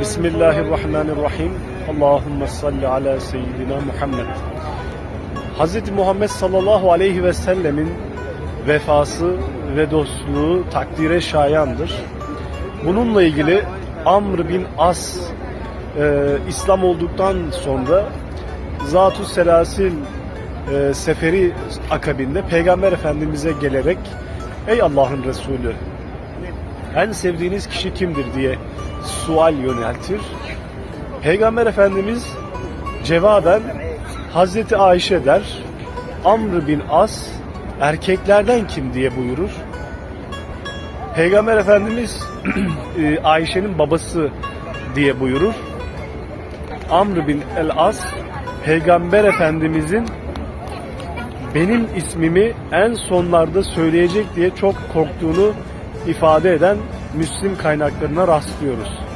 Bismillahirrahmanirrahim. Allahümme salli ala seyyidina Muhammed. Hz. Muhammed sallallahu aleyhi ve sellemin vefası ve dostluğu takdire şayandır. Bununla ilgili Amr bin As e, İslam olduktan sonra Zat-ı Selasil e, seferi akabinde Peygamber Efendimiz'e gelerek Ey Allah'ın Resulü en sevdiğiniz kişi kimdir diye sual yöneltir. Peygamber Efendimiz cevaben Hazreti Ayşe der. Amr bin As erkeklerden kim diye buyurur. Peygamber Efendimiz e, Ayşe'nin babası diye buyurur. Amr bin el As Peygamber Efendimizin benim ismimi en sonlarda söyleyecek diye çok korktuğunu ifade eden Müslim kaynaklarına rastlıyoruz.